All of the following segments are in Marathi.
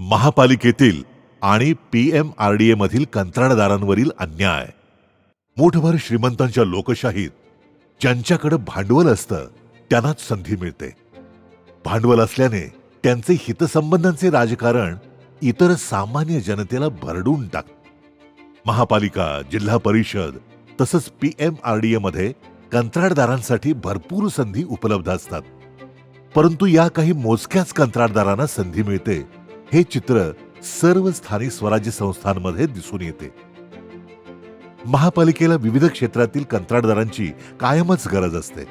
महापालिकेतील आणि पी एम आर डी मधील कंत्राटदारांवरील अन्याय. मोठभर श्रीमंतांच्या लोकशाहीत ज्यांच्याकडे भांडवल असतं त्यांनाच संधी मिळते. भांडवल असल्याने त्यांचे हितसंबंधांचे राजकारण इतर सामान्य जनतेला भरडून टाक. महापालिका जिल्हा परिषद तसंच पी एम आर डी मध्ये कंत्राटदारांसाठी भरपूर संधी उपलब्ध असतात. परंतु या काही मोजक्याच कंत्राटदारांना संधी मिळते हे चित्र सर्व स्थानिक स्वराज्य संस्थांमध्ये दिसून येते. महापालिकेला विविध क्षेत्रातील कंत्राटदारांची कायमच गरज असते.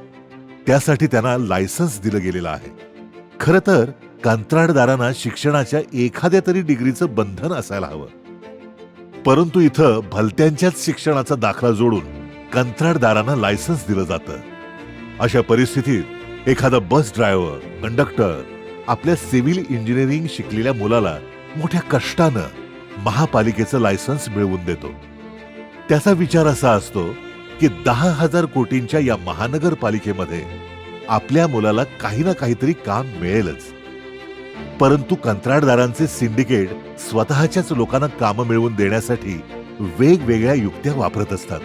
त्यासाठी त्यांना लायसन्स दिलं गेलेलं आहे. खरं तर कंत्राटदारांना शिक्षणाच्या एखाद्या तरी डिग्रीचं बंधन असायला हवं. परंतु इथं भलत्यांच्याच शिक्षणाचा दाखला जोडून कंत्राटदारांना लायसन्स दिलं जातं. अशा परिस्थितीत एखादा बस ड्रायव्हर कंडक्टर आपल्या सिव्हिल इंजिनिअरिंग शिकलेल्या मुलाला मोठ्या कष्टानं महापालिकेचं लायसन्स मिळवून देतो. त्याचा विचार असा असतो की दहा हजार कोटींच्या या महानगरपालिकेमध्ये आपल्या मुलाला काही ना काहीतरी काम मिळेलच. परंतु कंत्राटदारांचे सिंडिकेट स्वतःच्याच लोकांना कामं मिळवून देण्यासाठी वेगवेगळ्या युक्त्या वापरत असतात.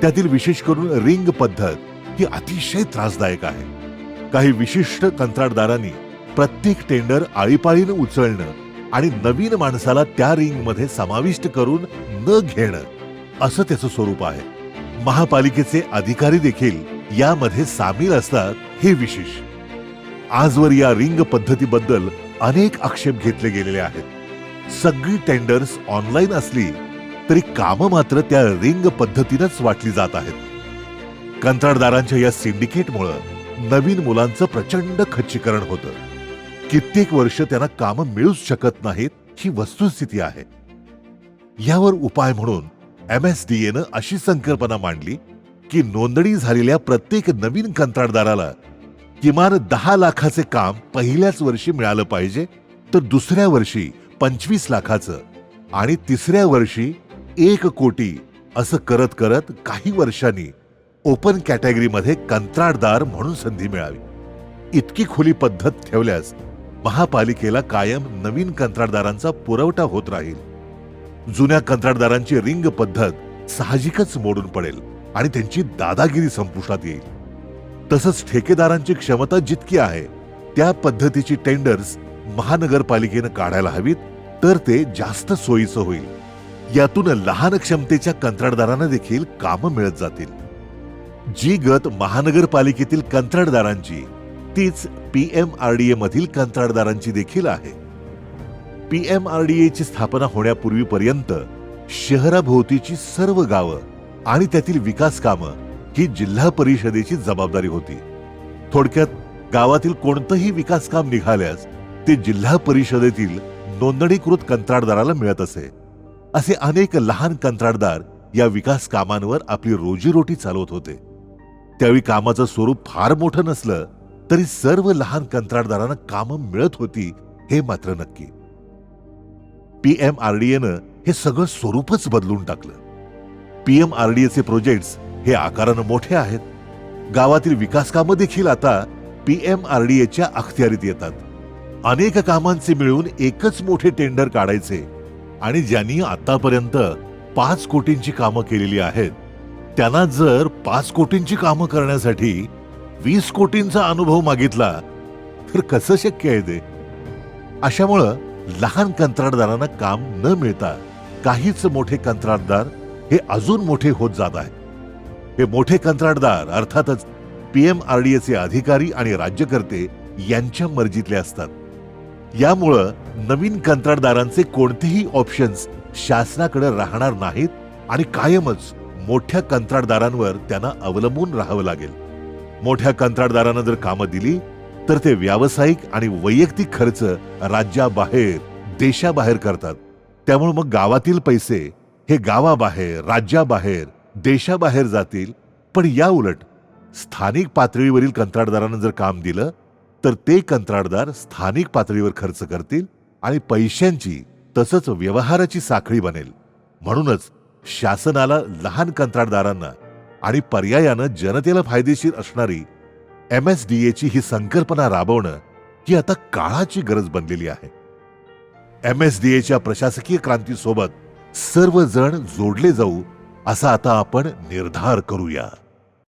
त्यातील विशेष करून रिंग पद्धत ही अतिशय त्रासदायक आहे. काही विशिष्ट कंत्राटदारांनी प्रत्येक टेंडर आळीपाळीनं उचलणं आणि नवीन माणसाला त्या रिंगमध्ये समाविष्ट करून न घेणं असं त्याचं स्वरूप आहे. महापालिकेचे अधिकारी देखील यामध्ये सामील असतात हे विशेष. आजवर या रिंग पद्धतीबद्दल अनेक आक्षेप घेतले गेलेले आहेत. सगळी टेंडर्स ऑनलाईन असली तरी कामं मात्र त्या रिंग पद्धतीनंच वाटली जात आहेत. कंत्राटदारांच्या या सिंडिकेटमुळं नवीन मुलांचं प्रचंड खच्चीकरण होतं. कित्येक वर्ष त्यांना कामं मिळूच शकत नाहीत ही वस्तुस्थिती आहे. यावर उपाय म्हणून एम एस डी एनं अशी संकल्पना मांडली की नोंदणी झालेल्या प्रत्येक नवीन कंत्राटदाराला किमान दहा लाखाचे काम पहिल्याच वर्षी मिळालं पाहिजे तर दुसऱ्या वर्षी पंचवीस लाखाचं आणि तिसऱ्या वर्षी एक कोटी असं करत करत काही वर्षांनी ओपन कॅटेगरीमध्ये कंत्राटदार म्हणून संधी मिळावी. इतकी खुली पद्धत ठेवल्यास महापालिकेला कायम नवीन कंत्राटदारांचा पुरवठा होत राहील. जुन्या कंत्राटदारांची रिंग पद्धत साहजिकच मोडून पडेल आणि त्यांची दादागिरी संपुष्टात येईल. तसंच ठेकेदारांची क्षमता जितकी आहे त्या पद्धतीची टेंडर्स महानगरपालिकेनं काढायला हवीत तर ते जास्त सोयीचं होईल. यातून लहान क्षमतेच्या कंत्राटदारांना देखील कामं मिळत जातील. जी गत महानगरपालिकेतील कंत्राटदारांची तीच पीएमआरडीए मधील कंत्राटदारांची देखील आहे. पीएमआरडीएची स्थापना होण्यापूर्वीपर्यंत शहराभोवतीची सर्व गावं आणि त्यातील विकास कामं ही जिल्हा परिषदेची जबाबदारी होती. थोडक्यात गावातील कोणतंही विकास काम निघाल्यास ते जिल्हा परिषदेतील नोंदणीकृत कंत्राटदाराला मिळत असे. असे अनेक लहान कंत्राटदार या विकास कामांवर आपली रोजीरोटी चालवत होते. त्यावेळी कामाचं स्वरूप फार मोठं नसलं तरी सर्व लहान कंत्राटदारांना कामं मिळत होती हे मात्र नक्की. पी एम आर डी एनं हे सगळं स्वरूपच बदलून टाकलं. पी एम आर डी एचे प्रोजेक्ट्स हे आकारानं मोठे आहेत. गावातील विकास कामं देखील आता पी एम आर डी एच्या अखत्यारीत येतात. अनेक कामांचे मिळून एकच मोठे टेंडर काढायचे आणि ज्यांनी आतापर्यंत पाच कोटींची कामं केलेली आहेत त्यांना जर पाच कोटींची कामं करण्यासाठी वीस कोटींचा अनुभव मागितला तर कसं शक्य आहे ते? अशामुळं लहान कंत्राटदारांना काम न मिळता काहीच मोठे कंत्राटदार हे अजून मोठे होत जात आहेत. हे मोठे कंत्राटदार अर्थातच पीएम आर डी एचे अधिकारी आणि राज्यकर्ते यांच्या मर्जीतले असतात. यामुळं नवीन कंत्राटदारांचे कोणतेही ऑप्शन्स शासनाकडे राहणार नाहीत आणि कायमच मोठ्या कंत्राटदारांवर त्यांना अवलंबून राहावं लागेल. मोठ्या कंत्राटदारांना जर कामं दिली तर ते व्यावसायिक आणि वैयक्तिक खर्च राज्याबाहेर देशाबाहेर करतात. त्यामुळे मग गावातील पैसे हे गावाबाहेर राज्याबाहेर देशाबाहेर जातील. पण या उलट स्थानिक पातळीवरील कंत्राटदारांना जर काम दिलं तर ते कंत्राटदार स्थानिक पातळीवर खर्च करतील आणि पैशांची तसंच व्यवहाराची साखळी बनेल. म्हणूनच शासनाला लहान कंत्राटदारांना आणि पर्यायानं जनतेला फायदेशीर असणारी एम एस डी एची ही संकल्पना राबवणं ही आता काळाची गरज बनलेली आहे. एम एस डी एच्या प्रशासकीय क्रांतीसोबत सर्वजण जोडले जाऊ असा आता आपण निर्धार करूया.